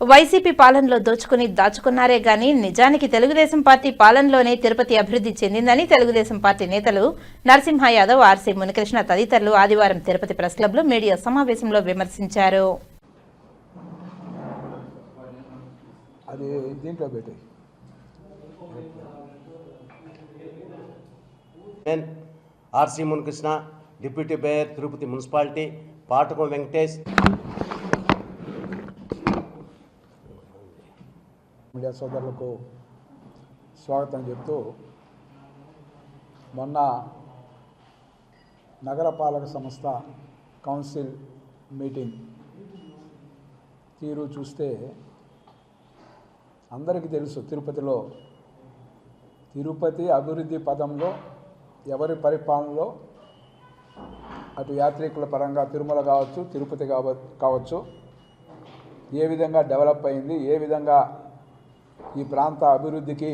YCP పాలనలో దోచుకుని దాచుకున్నారే గాని నిజానికి తెలుగుదేశం పార్టీ పాలనలోనే తిరుపతి అభివృద్ధి చెందిందని తెలుగుదేశం పార్టీ నేతలు నరసింహ యాదవ్ ఆర్సీ మునికృష్ణ తదితరులు ఆదివారం తిరుపతి ప్రెస్ క్లబ్లో మీడియా సమావేశంలో విమర్శించారు. అది దీంట్లో పెట్టి నేను RC Munikrishna deputy mayor Tirupati municipality పాటకం Venkatesh. Media సోదరులకు స్వాగతం చెప్తూ మొన్న నగరపాలక సంస్థ కౌన్సిల్ మీటింగ్ తీరు చూస్తే అందరికీ తెలుసు తిరుపతిలో. తిరుపతి అభివృద్ధి పదంలో ఎవరి పరిపాలనలో అటు యాత్రికుల పరంగా తిరుమల కావచ్చు తిరుపతి కావచ్చు ఏ విధంగా డెవలప్ అయింది ఏ విధంగా ఈ ప్రాంత అభివృద్ధికి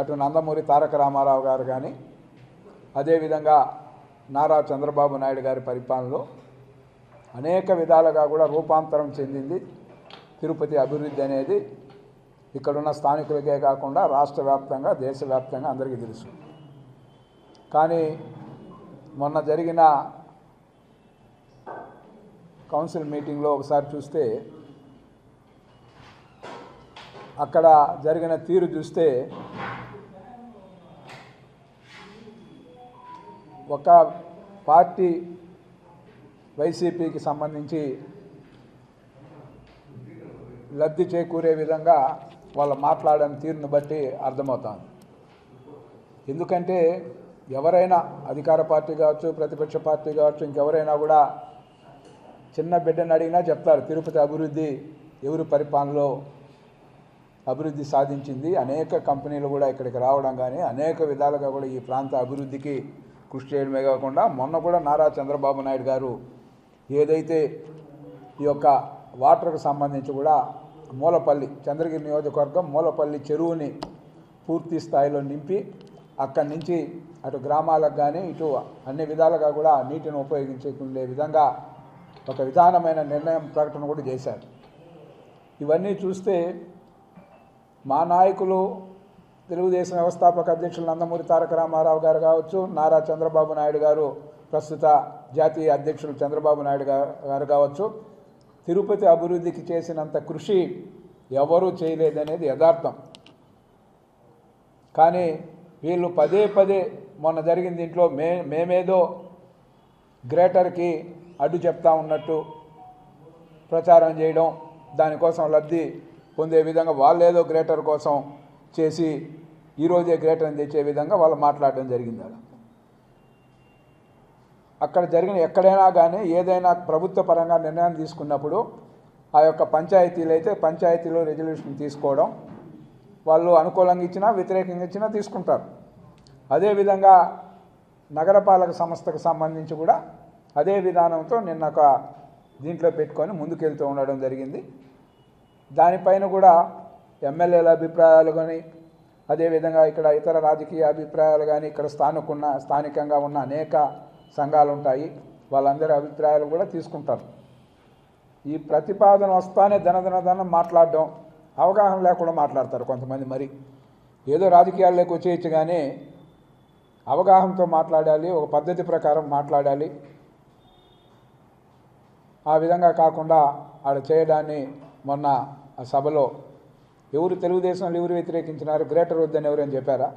అటు నందమూరి తారక రామారావు గారు కానీ అదేవిధంగా నారా చంద్రబాబు నాయుడు గారి పరిపాలనలో అనేక విధాలుగా కూడా రూపాంతరం చెందింది. తిరుపతి అభివృద్ధి అనేది ఇక్కడున్న స్థానికులకే కాకుండా రాష్ట్ర వ్యాప్తంగా దేశవ్యాప్తంగా అందరికీ తెలుసు. కానీ మొన్న జరిగిన కౌన్సిల్ మీటింగ్లో ఒకసారి చూస్తే అక్కడ జరిగిన తీరు చూస్తే ఒక పార్టీ వైసీపీకి సంబంధించి లబ్ధి చేకూరే విధంగా వాళ్ళు మాట్లాడని తీరును బట్టి అర్థమవుతాను ఎందుకంటే ఎవరైనా అధికార పార్టీ కావచ్చు ప్రతిపక్ష పార్టీ కావచ్చు ఇంకెవరైనా కూడా చిన్న బిడ్డని అడిగినా చెప్తారు తిరుపతి అభివృద్ధి ఎవరు పరిపాలనలో అభివృద్ధి సాధించింది. అనేక కంపెనీలు కూడా ఇక్కడికి రావడం కానీ అనేక విధాలుగా కూడా ఈ ప్రాంత అభివృద్ధికి కృషి చేయడమే కాకుండా మొన్న కూడా నారా చంద్రబాబు నాయుడు గారు ఏదైతే ఈ యొక్క వాటర్కు సంబంధించి కూడా మూలపల్లి చంద్రగిరి నియోజకవర్గం మూలపల్లి చెరువుని పూర్తి స్థాయిలో నింపి అక్కడి నుంచి అటు గ్రామాలకు కానీ ఇటు అన్ని విధాలుగా కూడా నీటిని ఉపయోగించుకునే విధంగా ఒక విధానమైన నిర్ణయం ప్రకటన కూడా చేశారు. ఇవన్నీ చూస్తే మా నాయకులు తెలుగుదేశం వ్యవస్థాపక అధ్యక్షులు నందమూరి తారక రామారావు గారు కావచ్చు నారా చంద్రబాబు నాయుడు గారు ప్రస్తుత జాతీయ అధ్యక్షులు చంద్రబాబు నాయుడు గారు కావచ్చు. తిరుపతి అభివృద్ధికి చేసినంత కృషి ఎవరూ చేయలేదనేది యథార్థం. కానీ వీళ్ళు పదే పదే మొన్న జరిగిన దీంట్లో మే మేమేదో గ్రేటర్కి అడ్డు చెప్తా ఉన్నట్టు ప్రచారం చేయడం దానికోసం లబ్ధి పొందే విధంగా వాళ్ళు ఏదో గ్రేటర్ కోసం చేసి ఈరోజే గ్రేటర్ని తెచ్చే విధంగా వాళ్ళు మాట్లాడడం జరిగింది అలా అక్కడ జరిగిన ఎక్కడైనా కానీ ఏదైనా ప్రభుత్వ పరంగా నిర్ణయం తీసుకున్నప్పుడు ఆ యొక్క పంచాయతీలు అయితే పంచాయతీలో రెజల్యూషన్ తీసుకోవడం వాళ్ళు అనుకూలంగా ఇచ్చినా వ్యతిరేకంగా ఇచ్చినా తీసుకుంటారు. అదేవిధంగా నగరపాలక సంస్థకు సంబంధించి కూడా అదే విధానంతో నిన్న ఒక దీంట్లో పెట్టుకొని ముందుకెళ్తూ ఉండడం జరిగింది. దానిపైన కూడా ఎమ్మెల్యేల అభిప్రాయాలు కానీ అదేవిధంగా ఇక్కడ ఇతర రాజకీయ అభిప్రాయాలు కానీ ఇక్కడ స్థానికున్న స్థానికంగా ఉన్న అనేక సంఘాలు ఉంటాయి. వాళ్ళందరి అభిప్రాయాలు కూడా తీసుకుంటారు. ఈ ప్రతిపాదన వస్తానే ధనధన ధనం మాట్లాడడం అవగాహన లేకుండా మాట్లాడతారు కొంతమంది మరి. ఏదో రాజకీయాల్లోకి వచ్చేయచ్చు కానీ అవగాహనతో మాట్లాడాలి ఒక పద్ధతి ప్రకారం మాట్లాడాలి. ఆ విధంగా కాకుండా ఆడ చేయడాన్ని మొన్న సభలో ఎవరు తెలుగుదేశంలో ఎవరు వ్యతిరేకించినారు? గ్రేటర్ వద్దని ఎవరని చెప్పారా?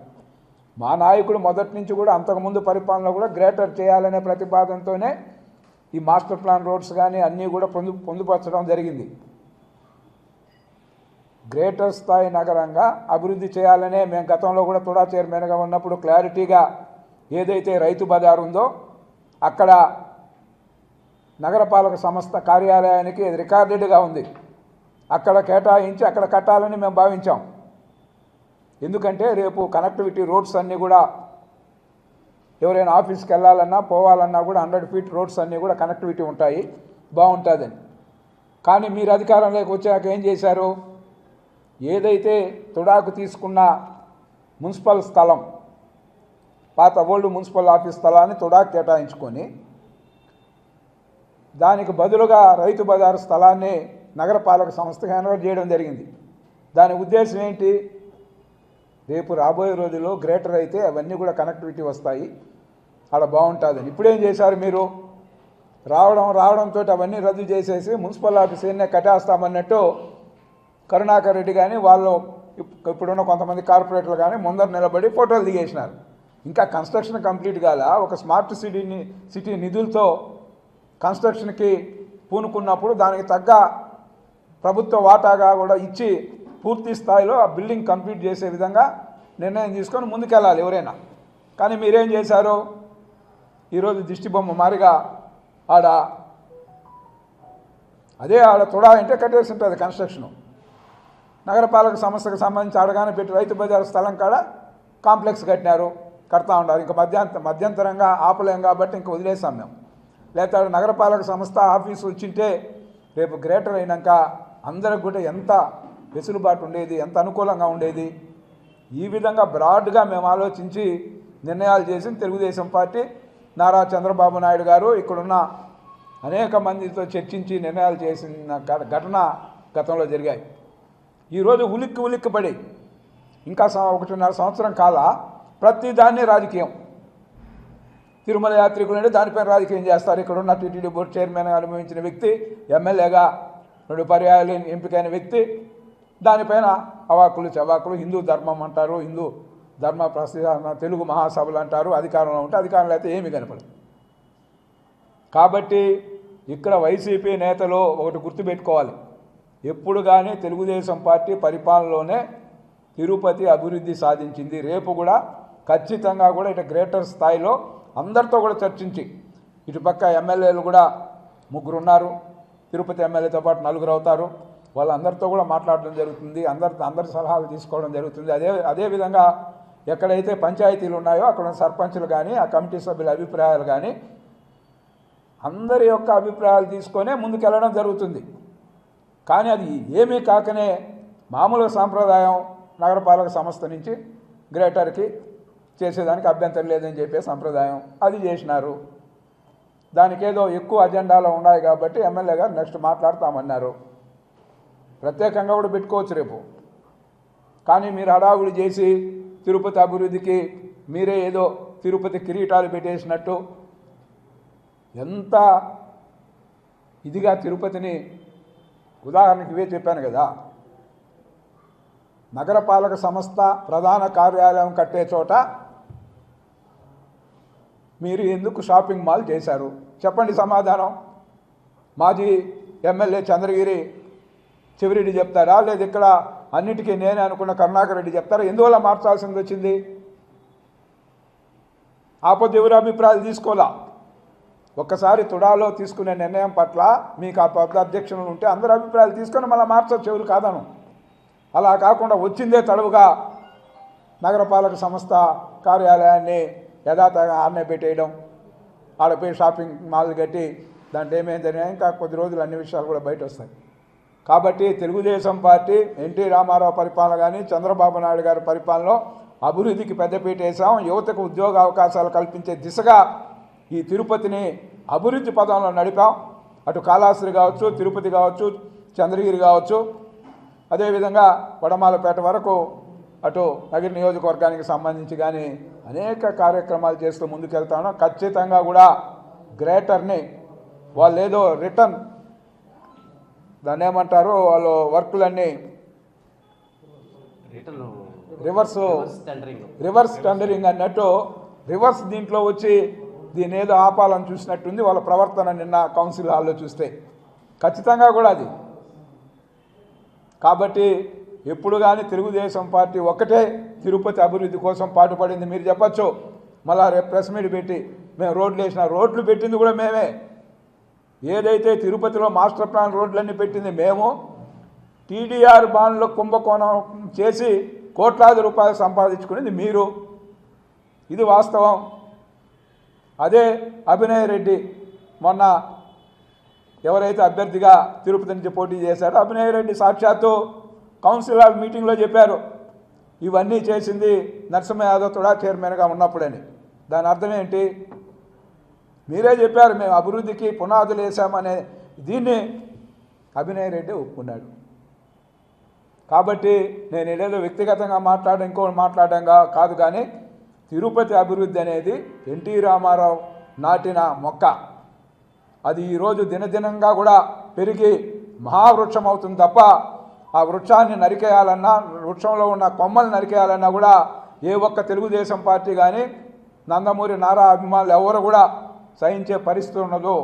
మా నాయకుడు మొదటి నుంచి కూడా అంతకుముందు పరిపాలన కూడా గ్రేటర్ చేయాలనే ప్రతిపాదనతోనే ఈ మాస్టర్ ప్లాన్ రోడ్స్ కానీ అన్నీ కూడా పొందు పొందుపరచడం జరిగింది. గ్రేటర్ స్థాయి నగరంగా అభివృద్ధి చేయాలనే మేము గతంలో కూడా తుడా చైర్మన్గా ఉన్నప్పుడు క్లారిటీగా ఏదైతే రైతు బజార్ ఉందో అక్కడ నగరపాలక సంస్థ కార్యాలయానికి రికార్డెడ్గా ఉంది. అక్కడ కేటాయించి అక్కడ కట్టాలని మేము భావించాం. ఎందుకంటే రేపు కనెక్టివిటీ రోడ్స్ అన్నీ కూడా ఎవరైనా ఆఫీస్కి వెళ్ళాలన్నా పోవాలన్నా కూడా హండ్రెడ్ ఫీట్ రోడ్స్ అన్నీ కూడా కనెక్టివిటీ ఉంటాయి. బాగుంటుందని. కానీ మీరు అధికారంలోకి వచ్చాక ఏం చేశారు? ఏదైతే తుడాకు తీసుకున్న మున్సిపల్ స్థలం పాత ఓల్డ్ మున్సిపల్ ఆఫీస్ స్థలాన్ని తుడాకు కేటాయించుకొని దానికి బదులుగా రైతు బజారు స్థలాన్ని నగరపాలక సంస్థగా హ్యాండ్ చేయడం జరిగింది. దాని ఉద్దేశం ఏంటి? రేపు రాబోయే రోజుల్లో గ్రేటర్ అయితే అవన్నీ కూడా కనెక్టివిటీ వస్తాయి. అలా బాగుంటుందని. ఇప్పుడేం చేశారు మీరు? రావడం రావడంతో అవన్నీ రద్దు చేసేసి మున్సిపల్ ఆఫీస్ కట్టేస్తామన్నట్టు కరుణాకర్ రెడ్డి కానీ వాళ్ళు ఇప్- ఇప్పుడున్న కొంతమంది కార్పొరేటర్లు కానీ ముందర నిలబడి ఫోటోలు దిగేసినారు. ఇంకా కన్స్ట్రక్షన్ కంప్లీట్ కాల ఒక స్మార్ట్ సిటీని సిటీ నిధులతో కన్స్ట్రక్షన్కి పూనుకున్నప్పుడు దానికి తగ్గ ప్రభుత్వ వాటాగా కూడా ఇచ్చి పూర్తి స్థాయిలో ఆ బిల్డింగ్ కంప్లీట్ చేసే విధంగా నిర్ణయం తీసుకొని ముందుకెళ్ళాలి ఎవరైనా. కానీ మీరేం చేశారు? ఈరోజు దిష్టిబొమ్మ మారిగా ఆడ అదే ఆడ తుడా అంటే కట్టేసి ఉంటుంది కన్స్ట్రక్షను. నగరపాలక సంస్థకు సంబంధించి అడగానే పెట్టి రైతు బజార్ స్థలం కాడ కాంప్లెక్స్ కట్టినారు కడతా ఉన్నారు. ఇంకా మధ్యాంత మధ్యంతరంగా ఆపలేం కాబట్టి ఇంకా వదిలేసాం మేము. లేకపోతే ఆడ నగరపాలక సంస్థ ఆఫీసు వచ్చింటే రేపు గ్రేటర్ అయినాక అందరికి కూడా ఎంత వెసులుబాటు ఉండేది ఎంత అనుకూలంగా ఉండేది. ఈ విధంగా బ్రాడ్గా మేము ఆలోచించి నిర్ణయాలు చేసిన తెలుగుదేశం పార్టీ నారా చంద్రబాబు నాయుడు గారు ఇక్కడున్న అనేక మందితో చర్చించి నిర్ణయాలు చేసిన ఘటన గతంలో జరిగాయి. ఈరోజు ఉలిక్కి ఉలిక్కిపడి ఇంకా ఒకటిన్నర సంవత్సరం కాల ప్రతిదాన్ని రాజకీయం. తిరుమల యాత్రికులు అంటే దానిపైన రాజకీయం చేస్తారు. ఇక్కడ ఉన్న టీటీడీ బోర్డు చైర్మన్గా అనుభవించిన వ్యక్తి ఎమ్మెల్యేగా రెండు పర్యాయాలు ఎంపికైన వ్యక్తి దానిపైన అవాకులు చవాకులు హిందూ ధర్మం అంటారు హిందూ ధర్మ ప్రసిద్ధ తెలుగు మహాసభలు అంటారు అధికారంలో ఉంటే అధికారంలో అయితే ఏమీ కనపడదు. కాబట్టి ఇక్కడ వైసీపీ నేతలు ఒకటి గుర్తుపెట్టుకోవాలి. ఎప్పుడు కానీ తెలుగుదేశం పార్టీ పరిపాలనలోనే తిరుపతి అభివృద్ధి సాధించింది. రేపు కూడా ఖచ్చితంగా కూడా ఇటు గ్రేటర్ స్థాయిలో అందరితో కూడా చర్చించి ఇటుపక్క ఎమ్మెల్యేలు కూడా ముగ్గురు ఉన్నారు తిరుపతి ఎమ్మెల్యేతో పాటు నలుగురు అవుతారు. వాళ్ళందరితో కూడా మాట్లాడడం జరుగుతుంది. అందరి అందరి సలహాలు తీసుకోవడం జరుగుతుంది. అదే అదేవిధంగా ఎక్కడైతే పంచాయతీలు ఉన్నాయో అక్కడ సర్పంచులు కానీ ఆ కమిటీ సభ్యుల అభిప్రాయాలు కానీ అందరి యొక్క అభిప్రాయాలు తీసుకొనే ముందుకెళ్ళడం జరుగుతుంది. కానీ అది ఏమీ కాకనే మామూలు సాంప్రదాయం నగరపాలక సంస్థ నుంచి గ్రేటర్కి చేసేదానికి అభ్యంతరం లేదని చెప్పే సంప్రదాయం అది చేసినారు. దానికి ఏదో ఎక్కువ అజెండాలో ఉన్నాయి కాబట్టి ఎమ్మెల్యే గారు నెక్స్ట్ మాట్లాడతామన్నారు. ప్రత్యేకంగా కూడా పెట్టుకోవచ్చు రేపు. కానీ మీరు హడావుడి చేసి తిరుపతి అభివృద్ధికి మీరే ఏదో తిరుపతి కిరీటాలు పెట్టేసినట్టు ఎంత ఇదిగా తిరుపతిని ఉదాహరణకి ఇవే చెప్పాను కదా. నగరపాలక సంస్థ ప్రధాన కార్యాలయం కట్టే చోట మీరు ఎందుకు షాపింగ్ మాల్ చేశారు? చెప్పండి సమాధానం. మాజీ ఎమ్మెల్యే చంద్రగిరి చెవిరెడ్డి చెప్తారా? లేదా ఇక్కడ అన్నిటికీ నేనే అనుకున్న కరుణాకర్ రెడ్డి చెప్తారా? ఎందువల్ల మార్చాల్సింది వచ్చింది? ఆపద ఎవరు అభిప్రాయాలు తీసుకోవాలా? ఒక్కసారి తుడాలో తీసుకునే నిర్ణయం పట్ల మీకు ఆ పెద్ద అధ్యక్షులు ఉంటే అందరి అభిప్రాయాలు తీసుకొని మళ్ళీ మార్చొచ్చు ఎవరు కాదను. అలా కాకుండా వచ్చిందే తడవుగా నగరపాలక సంస్థ కార్యాలయాన్ని యథాతగా ఆడనే పెట్టేయడం. ఆడపోయి షాపింగ్ మాల్ కట్టి దాంట్లో ఏమైంది ఇంకా కొద్ది రోజులు అన్ని విషయాలు కూడా బయట వస్తాయి. కాబట్టి తెలుగుదేశం పార్టీ ఎన్టీ రామారావు పరిపాలన కానీ చంద్రబాబు నాయుడు గారి పరిపాలనలో అభివృద్ధికి పెద్దపీట వేసాం యువతకు ఉద్యోగ అవకాశాలు కల్పించే దిశగా ఈ తిరుపతిని అభివృద్ధి పదంలో నడిపాం. అటు కాళాస్త్రి కావచ్చు తిరుపతి కావచ్చు చంద్రగిరి కావచ్చు. అదేవిధంగా వడమాలపేట వరకు అటు నగర నియోజకవర్గానికి సంబంధించి కానీ అనేక కార్యక్రమాలు చేస్తూ ముందుకెళ్తాను ఖచ్చితంగా కూడా గ్రేటర్ని వాళ్ళు ఏదో రిటర్న్ దాన్ని ఏమంటారు? వాళ్ళు వర్కులన్నీ రివర్స్ రివర్స్ టెండరింగ్. అన్నట్టు రివర్స్ దీంట్లో వచ్చి దీని ఏదో ఆపాలని చూసినట్టుంది వాళ్ళ ప్రవర్తన నిన్న కౌన్సిల్ హాల్లో చూస్తే. ఖచ్చితంగా కూడా అది. కాబట్టి ఎప్పుడు కానీ తెలుగుదేశం పార్టీ ఒక్కటే తిరుపతి అభివృద్ధి కోసం పాటుపడింది. మీరు చెప్పచ్చు. మళ్ళా రేపు ప్రెస్ మీట్ పెట్టి మేము రోడ్లు వేసిన రోడ్లు పెట్టింది కూడా మేమే. ఏదైతే తిరుపతిలో మాస్టర్ ప్లాన్ రోడ్లన్నీ పెట్టింది మేము టీడీఆర్ బాండ్లో కుంభకోణం చేసి కోట్లాది రూపాయలు సంపాదించుకునేది మీరు. ఇది వాస్తవం. అదే అభినయ్ రెడ్డి మొన్న ఎవరైతే అభ్యర్థిగా తిరుపతి నుంచి పోటీ చేశారో అభినయ్ రెడ్డి సాక్షాత్తు కౌన్సిల్ ఆఫ్ మీటింగ్లో చెప్పారు ఇవన్నీ చేసింది నరసింహ యాదవ్ కూడా చైర్మన్గా ఉన్నప్పుడని. దాని అర్థం ఏంటి? మీరే చెప్పారు మేము అభివృద్ధికి పునాదులు వేసామనే దీన్ని అభినయ్ రెడ్డి ఒప్పుకున్నాడు. కాబట్టి నేను ఏదేదో వ్యక్తిగతంగా మాట్లాడడం ఇంకో మాట్లాడంగా కాదు కానీ తిరుపతి అభివృద్ధి అనేది ఎన్టీ రామారావు నాటిన మొక్క. అది ఈరోజు దినదినంగా కూడా పెరిగి మహావృక్షం అవుతుంది తప్ప ఆ వృక్షాన్ని నరికేయాలన్నా వృక్షంలో ఉన్న కొమ్మలు నరికేయాలన్నా కూడా ఏ ఒక్క తెలుగుదేశం పార్టీ కానీ నందమూరి నారా అభిమానులు ఎవరు కూడా సహించే పరిస్థితి ఉండదు.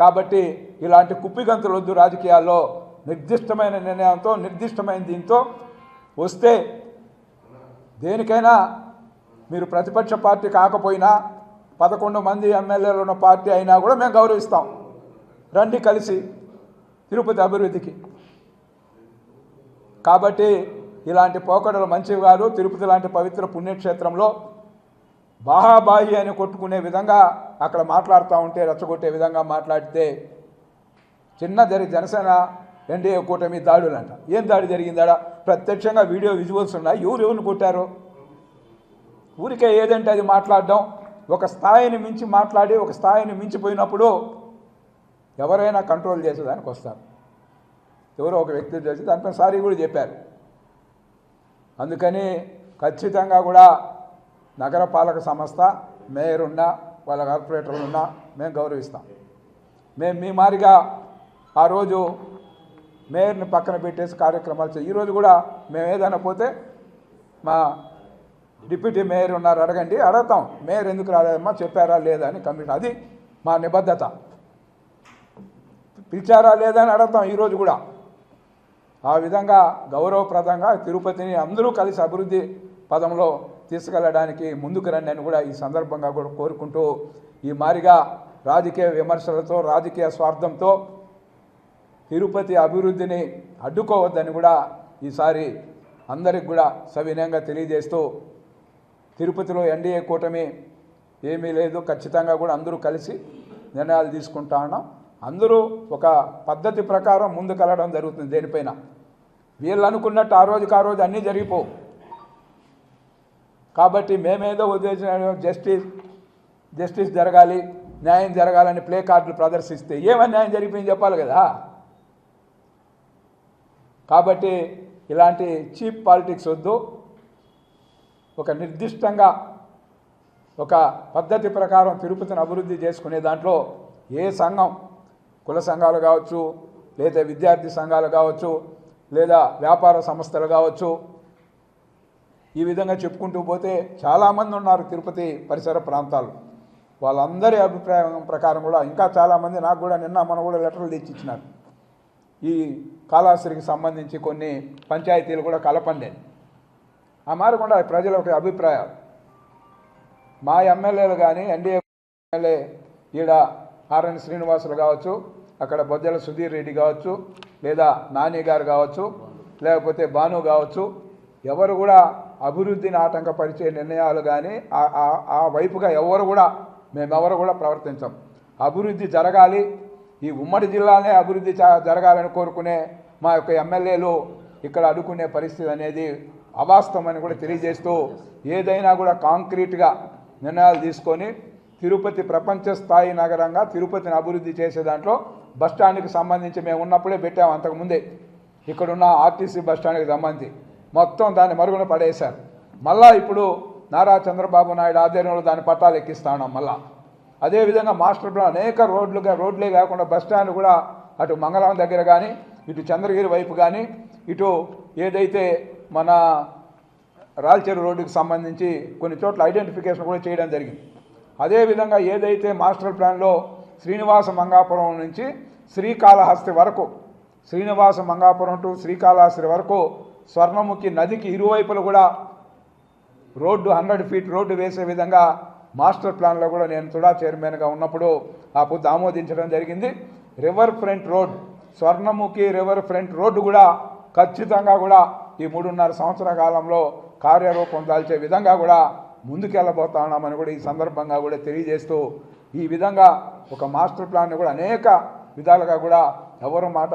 కాబట్టి ఇలాంటి కుప్పిగంతులు వద్దు రాజకీయాల్లో. నిర్దిష్టమైన నిర్ణయంతో నిర్దిష్టమైన దీంతో వస్తే దేనికైనా మీరు ప్రతిపక్ష పార్టీ కాకపోయినా పదకొండు మంది ఎమ్మెల్యేలు ఉన్న పార్టీ అయినా కూడా మేము గౌరవిస్తాం. రండి కలిసి తిరుపతి అభివృద్ధికి. కాబట్టి ఇలాంటి పోకడలు మంచివి కాదు. తిరుపతి లాంటి పవిత్ర పుణ్యక్షేత్రంలో బాహాబాహి అని కొట్టుకునే విధంగా అక్కడ మాట్లాడుతూ ఉంటే రెచ్చగొట్టే విధంగా మాట్లాడితే చిన్న జరి జనసేన ఎన్డీఏ కూటమి దాడులంట. ఏం దాడి జరిగిందా ప్రత్యక్షంగా వీడియో విజువల్స్ ఉన్నాయి. ఎవరు ఎవరిని కొట్టారు? ఊరికే ఏదంటే అది మాట్లాడడం. ఒక స్థాయిని మించి మాట్లాడి ఒక స్థాయిని మించిపోయినప్పుడు ఎవరైనా కంట్రోల్ చేసేదానికి వస్తారు. ఎవరో ఒక వ్యక్తి చేసి దానిపైన సారీ కూడా చెప్పారు. అందుకని ఖచ్చితంగా కూడా నగరపాలక సంస్థ మేయర్ ఉన్నా వాళ్ళ కార్పొరేటర్లు ఉన్నా మేము గౌరవిస్తాం. మేము మీ మారిగా ఆ రోజు మేయర్ని పక్కన పెట్టేసి కార్యక్రమాలు చేయి. ఈరోజు కూడా మేము ఏదైనా పోతే మా డిప్యూటీ మేయర్ ఉన్నారు అడగండి అడుగుతాం. మేయర్ ఎందుకు రాలేదమ్మా చెప్పారా లేదా అని కమిషన్. అది మా నిబద్ధత. పిలిచారా లేదా అని అడుగుతాం ఈరోజు కూడా. ఆ విధంగా గౌరవప్రదంగా తిరుపతిని అందరూ కలిసి అభివృద్ధి పదంలో తీసుకెళ్ళడానికి ముందుకు రండి అని కూడా ఈ సందర్భంగా కూడా కోరుకుంటూ ఈ మారిగా రాజకీయ విమర్శలతో రాజకీయ స్వార్థంతో తిరుపతి అభివృద్ధిని అడ్డుకోవద్దని కూడా ఈసారి అందరికి కూడా సవినయంగా తెలియజేస్తూ తిరుపతిలో ఎన్డీఏ కూటమి ఏమీ లేదు. ఖచ్చితంగా కూడా అందరూ కలిసి నిర్ణయాలు తీసుకుంటా ఉన్నాం. అందరూ ఒక పద్ధతి ప్రకారం ముందుకెళ్ళడం జరుగుతుంది దేనిపైన. వీళ్ళు అనుకున్నట్టు ఆ రోజుకి ఆ రోజు అన్నీ జరిగిపోవు. కాబట్టి మేమేదో ఉద్దేశం జస్టిస్ జస్టిస్ జరగాలి న్యాయం జరగాలని ప్లే కార్డులు ప్రదర్శిస్తే ఏమని న్యాయం జరిగిపోయింది చెప్పాలి కదా. కాబట్టి ఇలాంటి చీప్ పాలిటిక్స్ వద్దు. ఒక నిర్దిష్టంగా ఒక పద్ధతి ప్రకారం తిరుపతిని అభివృద్ధి చేసుకునే దాంట్లో ఏ సంఘం కుల సంఘాలు కావచ్చు లేదా విద్యార్థి సంఘాలు కావచ్చు లేదా వ్యాపార సంస్థలు కావచ్చు ఈ విధంగా చెప్పుకుంటూ పోతే చాలామంది ఉన్నారు తిరుపతి పరిసర ప్రాంతాలు. వాళ్ళందరి అభిప్రాయం ప్రకారం కూడా ఇంకా చాలామంది నాకు కూడా నిన్న మన కూడా లెటర్లు తెచ్చి ఇచ్చినారు. ఈ కాళాశ్రికి సంబంధించి కొన్ని పంచాయతీలు కూడా కలపండి. ఆ మారకుండా ప్రజల ఒక అభిప్రాయాలు. మా ఎమ్మెల్యేలు కానీ ఎన్డీఏ ఎమ్మెల్యే ఈడ ఆర్ఎన్ శ్రీనివాసులు కావచ్చు అక్కడ బొద్దెల సుధీర్ రెడ్డి కావచ్చు లేదా నాని గారు కావచ్చు లేకపోతే భాను కావచ్చు ఎవరు కూడా అభివృద్ధిని ఆటంకపరిచే నిర్ణయాలు కానీ ఆ- వైపుగా ఎవరు కూడా మేమెవరు కూడా ప్రవర్తించం. అభివృద్ధి జరగాలి ఈ ఉమ్మడి జిల్లానే అభివృద్ధి జరగాలని కోరుకునే మా యొక్క ఎమ్మెల్యేలు ఇక్కడ అడుకునే పరిస్థితి అనేది అవాస్తవమని కూడా తెలియజేస్తూ ఏదైనా కూడా కాంక్రీట్గా నిర్ణయాలు తీసుకొని తిరుపతి ప్రపంచ స్థాయి నగరంగా తిరుపతిని అభివృద్ధి చేసే దాంట్లో బస్ స్టాండ్కి సంబంధించి మేము ఉన్నప్పుడే పెట్టాము అంతకుముందే ఇక్కడున్న ఆర్టీసీ బస్ స్టాండ్కి సంబంధించి. మొత్తం దాన్ని మరుగున పడేశారు. మళ్ళా ఇప్పుడు నారా చంద్రబాబు నాయుడు ఆధ్వర్యంలో దాని పట్టాలు ఎక్కిస్తా ఉన్నాం మళ్ళా. అదేవిధంగా మాస్టర్ ప్లాన్ అనేక రోడ్లుగా రోడ్లే కాకుండా బస్ స్టాండ్ కూడా అటు మంగళం దగ్గర కానీ ఇటు చంద్రగిరి వైపు కానీ ఇటు ఏదైతే మన రాల్చేరు రోడ్డుకి సంబంధించి కొన్ని చోట్ల ఐడెంటిఫికేషన్ కూడా చేయడం జరిగింది. అదేవిధంగా ఏదైతే మాస్టర్ ప్లాన్లో శ్రీనివాస మంగాపురం నుంచి శ్రీకాళహస్తి వరకు శ్రీనివాస మంగాపురం టు శ్రీకాళహస్తి వరకు స్వర్ణముఖి నదికి ఇరువైపులు కూడా రోడ్డు హండ్రెడ్ ఫీట్ రోడ్డు వేసే విధంగా మాస్టర్ ప్లాన్లో కూడా నేను తుడా చైర్మన్గా ఉన్నప్పుడు ఆ పొద్దు ఆమోదించడం జరిగింది. River front road Swarnamukhi river front road కూడా ఖచ్చితంగా కూడా ఈ మూడున్నర సంవత్సర కాలంలో కార్యరూపం దాల్చే విధంగా కూడా ముందుకెళ్ళబోతా ఉన్నామని కూడా ఈ సందర్భంగా కూడా తెలియజేస్తూ ఈ విధంగా ఒక మాస్టర్ ప్లాన్ని కూడా అనేక విధాలుగా కూడా ఎవరు మాట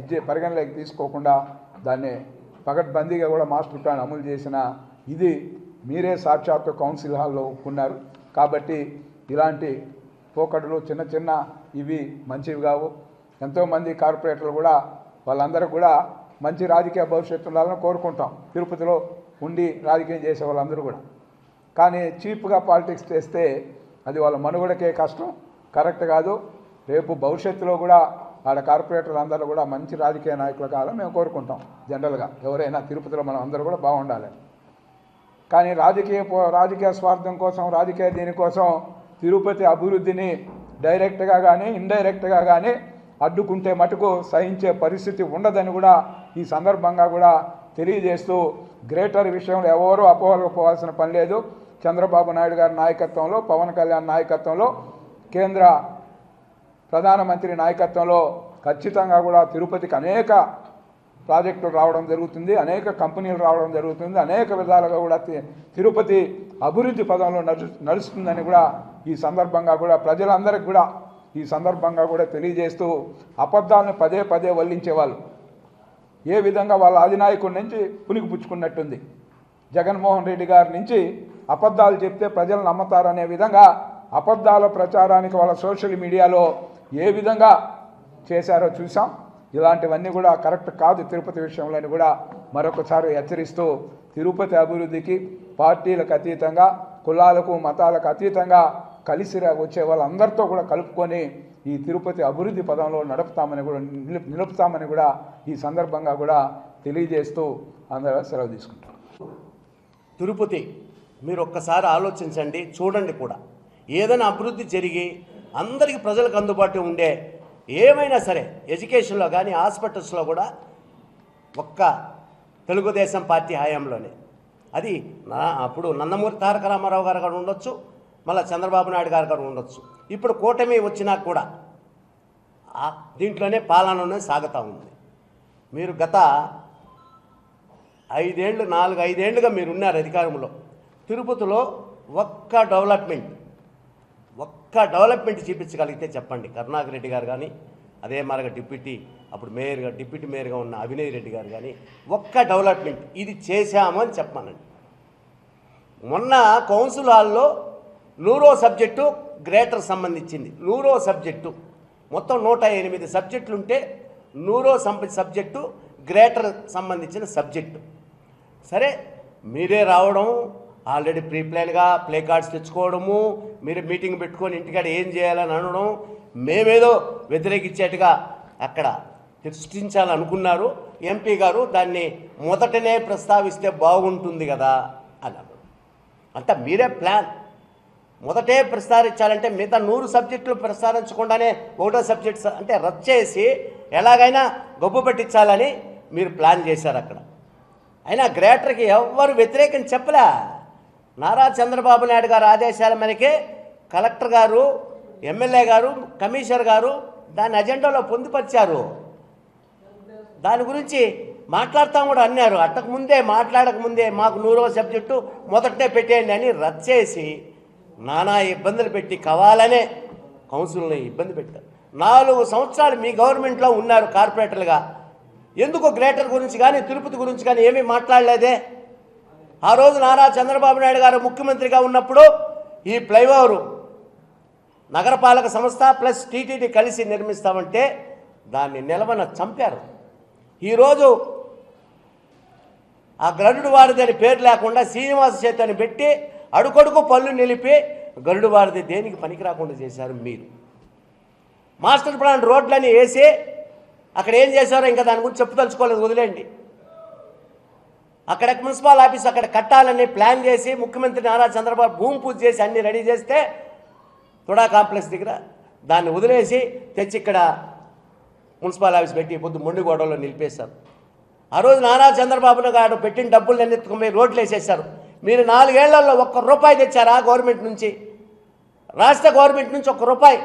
ఇచ్చే పరిగణలోకి తీసుకోకుండా దాన్ని పగడ్బందీగా కూడా మాస్టర్ ప్లాన్ అమలు చేసిన ఇది మీరే సాక్షాత్తు కౌన్సిల్ హాల్లో ఒప్పుకున్నారు. కాబట్టి ఇలాంటి పోకడలు చిన్న చిన్న ఇవి మంచివి కావు. ఎంతోమంది కార్పొరేటర్లు కూడా వాళ్ళందరూ కూడా మంచి రాజకీయ భవిష్యత్తు ఉండాలని కోరుకుంటాం. తిరుపతిలో ఉండి రాజకీయం చేసే వాళ్ళందరూ కూడా. కానీ చీప్గా పాలిటిక్స్ చేస్తే అది వాళ్ళ మనుగడకే కష్టం. కరెక్ట్ కాదు. రేపు భవిష్యత్తులో కూడా ఆడ కార్పొరేటర్లు అందరూ కూడా మంచి రాజకీయ నాయకులు కావాలని మేము కోరుకుంటాం. జనరల్గా ఎవరైనా తిరుపతిలో మనం అందరూ కూడా బాగుండాలి. కానీ రాజకీయ రాజకీయ స్వార్థం కోసం రాజకీయ దీనికోసం తిరుపతి అభివృద్ధిని డైరెక్ట్గా కానీ ఇండైరెక్ట్గా కానీ అడ్డుకుంటే మటుకు సహించే పరిస్థితి ఉండదని కూడా ఈ సందర్భంగా కూడా తెలియజేస్తూ గ్రేటర్ విషయంలో ఎవరూ అపోహలకు పోవాల్సిన పని లేదు. చంద్రబాబు నాయుడు గారి నాయకత్వంలో పవన్ కళ్యాణ్ నాయకత్వంలో కేంద్ర ప్రధానమంత్రి నాయకత్వంలో ఖచ్చితంగా కూడా తిరుపతికి అనేక ప్రాజెక్టులు రావడం జరుగుతుంది అనేక కంపెనీలు రావడం జరుగుతుంది అనేక విధాలుగా కూడా తి- తిరుపతి అభివృద్ధి పదంలో నడు నడుస్తుందని కూడా ఈ సందర్భంగా కూడా ప్రజలందరికీ కూడా ఈ సందర్భంగా కూడా తెలియజేస్తూ అబద్ధాలను పదే పదే వల్లించేవాళ్ళు. ఏ విధంగా వాళ్ళ అధినాయకుడి నుంచి పునికి పుచ్చుకున్నట్టుంది జగన్మోహన్ రెడ్డి గారి నుంచి అబద్ధాలు చెప్తే ప్రజలు నమ్ముతారనే విధంగా అబద్ధాల ప్రచారానికి వాళ్ళ సోషల్ మీడియాలో ఏ విధంగా చేశారో చూసాం ఇలాంటివన్నీ కూడా కరెక్ట్ కాదు తిరుపతి విషయంలో కూడా మరొకసారి హెచ్చరిస్తూ తిరుపతి అభివృద్ధికి పార్టీలకు అతీతంగా కులాలకు మతాలకు అతీతంగా కలిసి వచ్చే వాళ్ళందరితో కూడా కలుపుకొని ఈ తిరుపతి అభివృద్ధి పదంలో నడుపుతామని కూడా నిలుపు నిలుపుతామని కూడా ఈ సందర్భంగా కూడా తెలియజేస్తూ అందరూ సెలవు తీసుకుంటాం తిరుపతి మీరు ఒక్కసారి ఆలోచించండి చూడండి కూడా. ఏదైనా అభివృద్ధి జరిగి అందరికీ ప్రజలకు అందుబాటులో ఉండే ఏమైనా సరే ఎడ్యుకేషన్లో కానీ హాస్పిటల్స్లో కూడా ఒక్క తెలుగుదేశం పార్టీ హయాంలోనే. అది నా అప్పుడు నందమూరి తారక రామారావు గారు కూడా ఉండొచ్చు మళ్ళీ చంద్రబాబు నాయుడు గారు గారు ఉండొచ్చు. ఇప్పుడు కూటమి వచ్చినా కూడా దీంట్లోనే పాలనలోనే సాగుతూ ఉంది. మీరు గత ఐదేళ్ళు నాలుగు ఐదేళ్ళుగా మీరు ఉన్నారు అధికారంలో. తిరుపతిలో ఒక్క డెవలప్మెంట్ ఒక్క డెవలప్మెంట్ చూపించగలిగితే చెప్పండి. కరుణాకర్ రెడ్డి గారు కానీ అదే మరొక డిప్యూటీ అప్పుడు మేయర్గా డిప్యూటీ మేయర్గా ఉన్న అవినయ్ రెడ్డి గారు కానీ ఒక్క డెవలప్మెంట్ ఇది చేశామని చెప్పానండి మొన్న కౌన్సిల్ హాల్లో నూరో సబ్జెక్టు గ్రేటర్ సంబంధించింది. నూరో సబ్జెక్టు. మొత్తం నూట ఎనిమిది సబ్జెక్టులు ఉంటే నూరో సంప సబ్జెక్టు గ్రేటర్ సంబంధించిన సబ్జెక్టు. సరే మీరే రావడం ఆల్రెడీ ప్రీ ప్లాన్గా ప్లే కార్డ్స్ తెచ్చుకోవడము మీరు మీటింగ్ పెట్టుకొని ఇంటికాడ ఏం చేయాలని అనడం మేమేదో వ్యతిరేకించేట్టుగా అక్కడ సృష్టించాలనుకున్నారు. ఎంపీ గారు దాన్ని మొదటనే ప్రస్తావిస్తే బాగుంటుంది కదా అన్నారు. అంతా మీరే ప్లాన్. మొదటే ప్రస్తారించాలంటే మిగతా నూరు సబ్జెక్టులు ప్రస్తారించకుండానే ఒకటో సబ్జెక్ట్ అంటే రద్దు చేసి ఎలాగైనా గొప్ప పెట్టించాలని మీరు ప్లాన్ చేశారు అక్కడ. అయినా గ్రేటర్కి ఎవ్వరు వ్యతిరేకం చెప్పలే. నారా చంద్రబాబు నాయుడు గారు ఆదేశాల మేరకే కలెక్టర్ గారు ఎమ్మెల్యే గారు కమిషనర్ గారు దాని అజెండాలో పొందుపరిచారు. దాని గురించి మాట్లాడతాం కూడా అన్నారు. అట్టకు ముందే మాట్లాడక ముందే మాకు నూరవ సబ్జెక్టు మొదటనే పెట్టేయండి అని రద్దు చేసి నానా ఇబ్బందులు పెట్టి కావాలనే కౌన్సిల్ని ఇబ్బంది పెట్టారు. నాలుగు సంవత్సరాలు మీ గవర్నమెంట్లో ఉన్నారు కార్పొరేటర్లుగా. ఎందుకు గ్రేటర్ గురించి కానీ తిరుపతి గురించి కానీ ఏమీ మాట్లాడలేదే? ఆ రోజు నారా చంద్రబాబు నాయుడు గారు ముఖ్యమంత్రిగా ఉన్నప్పుడు ఈ ఫ్లైఓవరు నగరపాలక సంస్థ ప్లస్ టీటీడీ కలిసి నిర్మిస్తామంటే దాన్ని నిలవన చంపారు. ఈరోజు ఆ గ్రనుడు వారిదని పేరు లేకుండా శ్రీనివాస చేతని పెట్టి అడుగడుగు పళ్ళు నిలిపి గరుడు వారిది దేనికి పనికి రాకుండా చేశారు మీరు? మాస్టర్ ప్లాన్ రోడ్లని వేసి అక్కడ ఏం చేశారో ఇంకా దాని గురించి చెప్పుదలుచుకోలేదు వదిలేండి అక్కడ మున్సిపల్ ఆఫీస్ అక్కడ కట్టాలని ప్లాన్ చేసి ముఖ్యమంత్రి నారా చంద్రబాబు భూమి పూజ చేసి అన్ని రెడీ చేస్తే తుడా కాంప్లెక్స్ దగ్గర దాన్ని వదిలేసి తెచ్చి ఇక్కడ మున్సిపల్ ఆఫీస్ పెట్టి పొద్దు మొండి గోడలో నిలిపేశారు. ఆ రోజు నారా చంద్రబాబు గారు పెట్టిన డబ్బులు ఎత్తుకుపోయి రోడ్లు వేసేసారు మీరు నాలుగేళ్ళలో ఒక్క రూపాయి తెచ్చారా గవర్నమెంట్ నుంచి? రాష్ట్ర గవర్నమెంట్ నుంచి ఒక్క రూపాయి.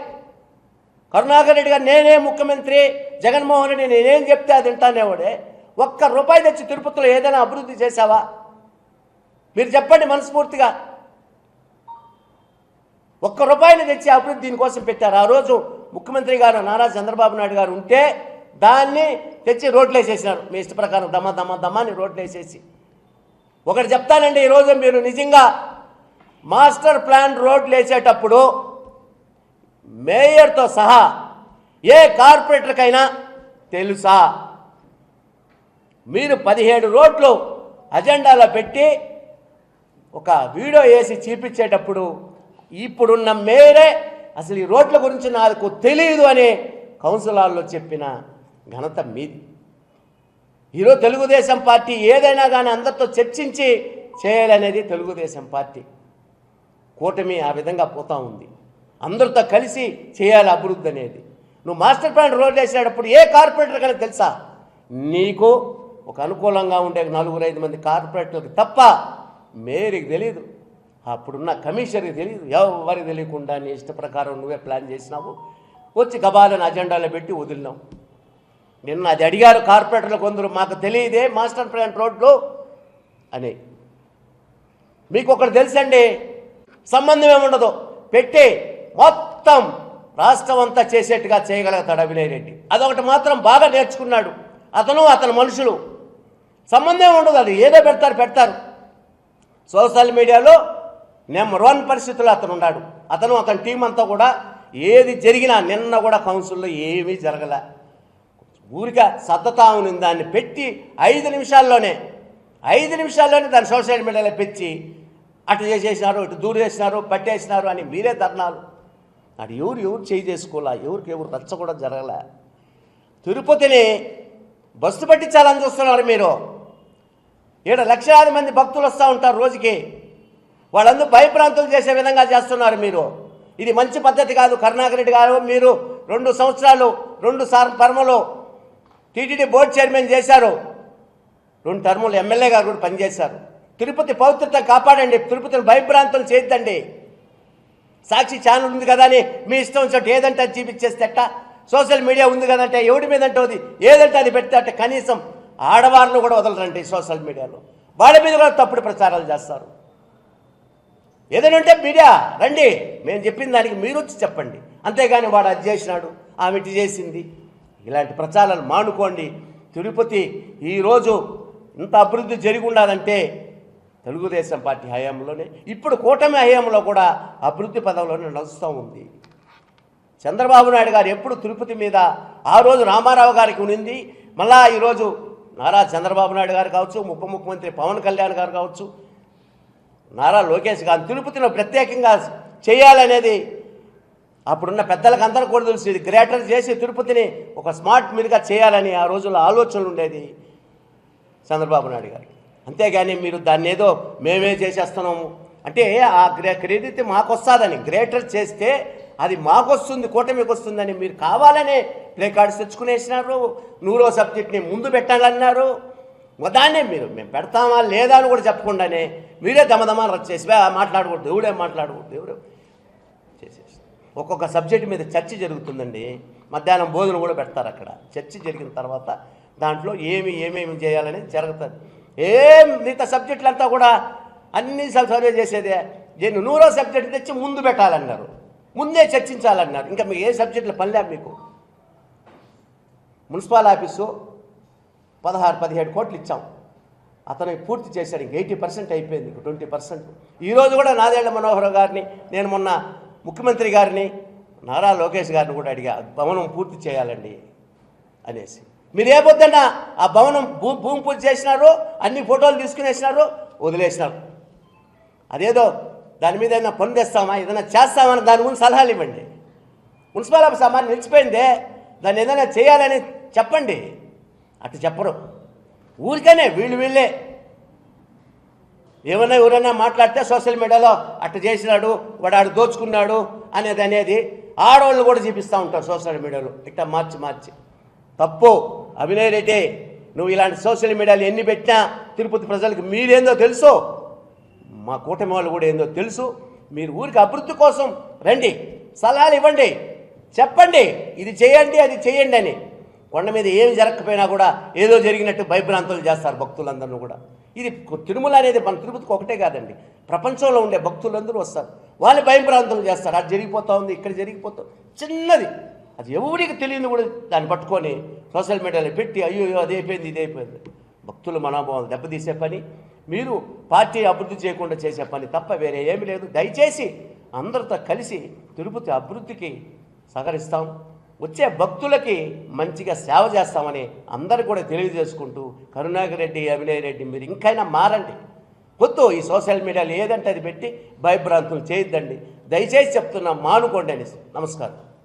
కరుణాకర్ రెడ్డి గారు నేనే ముఖ్యమంత్రి జగన్మోహన్ రెడ్డి నేనేం చెప్తే అది వింటానేవాడే ఒక్క రూపాయి తెచ్చి తిరుపతిలో ఏదైనా అభివృద్ధి చేశావా? మీరు చెప్పండి మనస్ఫూర్తిగా. ఒక్క రూపాయిని తెచ్చి అభివృద్ధి దీనికోసం పెట్టారు. ఆ రోజు ముఖ్యమంత్రి గారు నారా చంద్రబాబు నాయుడు గారు ఉంటే దాన్ని తెచ్చి రోడ్లు వేసేసినారు మీ ఇష్ట ప్రకారం దమ్మ దమ్మా అని రోడ్లు వేసేసి ఒకటి చెప్తానండి ఈరోజు మీరు నిజంగా మాస్టర్ ప్లాన్ రోడ్లు వేసేటప్పుడు మేయర్తో సహా ఏ కార్పొరేటర్కైనా తెలుసా? మీరు పదిహేడు రోడ్లు అజెండాలో పెట్టి ఒక వీడియో వేసి చూపించేటప్పుడు ఇప్పుడున్న మేయరే అసలు ఈ రోడ్ల గురించి నాకు తెలియదు అని కౌన్సిలర్లో చెప్పిన ఘనత మీది. ఈరోజు తెలుగుదేశం పార్టీ ఏదైనా కానీ అందరితో చర్చించి చేయాలనేది తెలుగుదేశం పార్టీ. కూటమి ఆ విధంగా పోతా ఉంది. అందరితో కలిసి చేయాలి అభివృద్ధి అనేది. నువ్వు మాస్టర్ ప్లాన్ రోడ్ వేసేటప్పుడు ఏ కార్పొరేటర్ కానీ తెలుసా? నీకు ఒక అనుకూలంగా ఉండే నలుగురు ఐదు మంది కార్పొరేటర్లకు తప్ప మేరీకి తెలియదు అప్పుడున్న కమిషనర్కి తెలియదు ఎవరికి తెలియకుండా నీ ఇష్ట ప్రకారం నువ్వే ప్లాన్ చేసినావు. వచ్చి గబాలను అజెండాలో పెట్టి వదిలినావు. నిన్న అది అడిగారు కార్పొరేటర్లు కొందరు మాకు తెలియదే మాస్టర్ ప్లాన్ రోడ్లు అని. మీకు ఒకటి తెలుసండి సంబంధం ఏముండదు పెట్టి మొత్తం రాష్ట్రం అంతా చేసేట్టుగా చేయగలుగుతాడు అభినయ్ రెడ్డి. అదొకటి మాత్రం బాగా నేర్చుకున్నాడు. అతను అతని మనుషులు. సంబంధం ఉండదు అది ఏదో పెడతారు పెడతారు. సోషల్ మీడియాలో నెంబర్ వన్ పరిస్థితుల్లో అతను ఉన్నాడు. అతను అతని టీం అంతా కూడా ఏది జరిగినా నిన్న కూడా కౌన్సిల్లో ఏమీ జరగలే. ఊరిగా సత్తతా ఉంది దాన్ని పెట్టి ఐదు నిమిషాల్లోనే ఐదు నిమిషాల్లోనే దాన్ని సోషల్ మీడియాలో పెంచి అటు చేసేసినారు ఇటు దూరు చేసినారు పట్టేసినారు అని మీరే ధర్నాలు. అటు ఎవరు ఎవరు చేయి చేసుకోలే ఎవరికి ఎవరు రచ్చ కూడా జరగలే. తిరుపతిని బస్సు పట్టించాలని చూస్తున్నారు మీరు. ఈడ లక్షలాది మంది భక్తులు వస్తూ ఉంటారు రోజుకి. వాళ్ళందరూ భయప్రాంతులు చేసే విధంగా చేస్తున్నారు మీరు. ఇది మంచి పద్ధతి కాదు. కరుణాకర్ రెడ్డి గారు మీరు రెండు సంవత్సరాలు రెండు సార్ టర్ములు టీటీడీ బోర్డు చైర్మన్ చేశారు. రెండు టర్ములు ఎమ్మెల్యే గారు కూడా పనిచేశారు. తిరుపతి పవిత్రత కాపాడండి. తిరుపతిని భయభ్రాంతులు చేయొద్దండి. సాక్షి ఛానల్ ఉంది కదా అని మీ ఇష్టం వచ్చినట్టు ఏదంటే అది చూపించేస్తే ఎట్టా సోషల్ మీడియా ఉంది కదంటే ఎవడి మీద అంటే అది? ఏదంటే అది పెడితే కనీసం ఆడవారిని కూడా వదలరండి సోషల్ మీడియాలో. వాళ్ళ మీద కూడా తప్పుడు ప్రచారాలు చేస్తారు. ఏదైనా ఉంటే మీడియా రండి. మేము చెప్పిన దానికి మీరు వచ్చి చెప్పండి. అంతేగాని వాడు అది చేసినాడు ఆమె ఇటు చేసింది. ఇలాంటి ప్రచారాలు మానుకోండి. తిరుపతి ఈరోజు ఇంత అభివృద్ధి జరిగి ఉండాలంటే తెలుగుదేశం పార్టీ హయాంలోనే ఇప్పుడు కూటమి హయాంలో కూడా అభివృద్ధి పదంలోనే నడుస్తూ ఉంది. చంద్రబాబు నాయుడు గారు ఎప్పుడు తిరుపతి మీద ఆ రోజు రామారావు గారికి ఉనింది మళ్ళా ఈరోజు నారా చంద్రబాబు నాయుడు గారు కావచ్చు ఉప ముఖ్యమంత్రి పవన్ కళ్యాణ్ గారు కావచ్చు నారా లోకేష్ గారు తిరుపతిలో ప్రత్యేకంగా చేయాలనేది అప్పుడున్న పెద్దలకు అందరూ కూడా తెలుసు ఇది గ్రేటర్ చేసి తిరుపతిని ఒక స్మార్ట్ మీదుగా చేయాలని ఆ రోజుల్లో ఆలోచనలు ఉండేది చంద్రబాబు నాయుడు గారికి అంతేగాని మీరు దాన్ని ఏదో మేమే చేసేస్తున్నాము. అంటే ఆ గ్రే క్రెడిట్ మాకు వస్తుందని గ్రేటర్ చేస్తే అది మాకు వస్తుంది కూటమికి వస్తుందని మీరు కావాలనే ప్లే కార్డ్స్ తెచ్చుకునేసినారు నూరో సబ్జెక్ట్ని ముందు పెట్టాలన్నారు. దాన్నే మీరు మేము పెడతామా లేదా అని కూడా చెప్పకుండానే మీరే దమదమా రచ్చేసి మాట్లాడకూడదు దేవుడే మాట్లాడకూడదు దేవుడే. ఒక్కొక్క సబ్జెక్ట్ మీద చర్చ జరుగుతుందండి. మధ్యాహ్నం భోజనం కూడా పెడతారు అక్కడ. చర్చ జరిగిన తర్వాత దాంట్లో ఏమి ఏమేమి చేయాలనేది జరుగుతుంది. ఏం మిగతా సబ్జెక్టులంతా కూడా అన్ని సర్వే చేసేదే. దీన్ని నూరో సబ్జెక్ట్ తెచ్చి ముందు పెట్టాలన్నారు. ముందే చర్చించాలన్నారు. ఇంకా మీకు ఏ సబ్జెక్టులు పనిలే మీకు. మున్సిపల్ ఆఫీసు పదహారు పదిహేడు కోట్లు ఇచ్చాం. అతను పూర్తి చేశాడు. ఇంక ఎయిటీ పర్సెంట్ అయిపోయింది. ఇంక ట్వంటీ పర్సెంట్. ఈరోజు కూడా నాదేళ్ళ మనోహర్ గారిని నేను మొన్న ముఖ్యమంత్రి గారిని నారా లోకేష్ గారిని కూడా అడిగా భవనం పూర్తి చేయాలండి అనేసి. మీరు ఏ పొద్దున్న ఆ భవనం భూ భూమి పూజ చేసినారు అన్ని ఫోటోలు తీసుకునేసినారు వదిలేసినారు. అదేదో దాని మీద ఏదైనా పని తెస్తామా ఏదైనా చేస్తామని దాని గురించి సలహాలు ఇవ్వండి. మున్సిపల్ ఆఫీస్ అమ్మ నిలిచిపోయిందే దాన్ని ఏదైనా చేయాలని చెప్పండి. అటు చెప్పరు. ఊరికనే వీళ్ళు వీళ్ళే ఏమన్నా ఎవరైనా మాట్లాడితే సోషల్ మీడియాలో అట్ట చేసినాడు వాడు ఆడు దోచుకున్నాడు అనేది అనేది ఆడవాళ్ళు కూడా చూపిస్తూ ఉంటారు సోషల్ మీడియాలో. ఇట్లా మార్చి మార్చి. తప్పు. అభినయ్ రెడ్డి నువ్వు ఇలాంటి సోషల్ మీడియాలో ఎన్ని పెట్టినా తిరుపతి ప్రజలకు మీరేందో తెలుసు. మా కూటమి వాళ్ళు కూడా ఏందో తెలుసు. మీరు ఊరికి అభివృద్ధి కోసం రండి. సలహాలు ఇవ్వండి. చెప్పండి. ఇది చేయండి అది చేయండి అని. కొండ మీద ఏమి జరగకపోయినా కూడా ఏదో జరిగినట్టు భయభ్రాంతులు చేస్తారు భక్తులందరూ కూడా. ఇది తిరుమల అనేది మన తిరుపతికి ఒకటే కాదండి. ప్రపంచంలో ఉండే భక్తులందరూ వస్తారు. వాళ్ళు భయభ్రాంతులు చేస్తారు. అది జరిగిపోతూ ఉంది ఇక్కడ జరిగిపోతుంది చిన్నది. అది ఎవరికి తెలియదు కూడా దాన్ని పట్టుకొని సోషల్ మీడియాలో పెట్టి అయ్యో అయ్యో అది అయిపోయింది ఇది అయిపోయింది. భక్తుల మనోభావాలు దెబ్బతీసే పని. మీరు పార్టీ అభివృద్ధి చేయకుండా చేసే పని తప్ప వేరే ఏమీ లేదు. దయచేసి అందరితో కలిసి తిరుపతి అభివృద్ధికి సహకరిస్తాం. వచ్చే భక్తులకి మంచిగా సేవ చేస్తామని అందరు కూడా తెలియజేసుకుంటూ కరుణాకర్ రెడ్డి అభినయ్ రెడ్డి మీరు ఇంకైనా మారండి. వద్దు ఈ సోషల్ మీడియాలో ఏదంటే అది పెట్టి భయభ్రాంతులు చేయొద్దండి. దయచేసి చెప్తున్నా మానుకోండి అనేసి. నమస్కారం.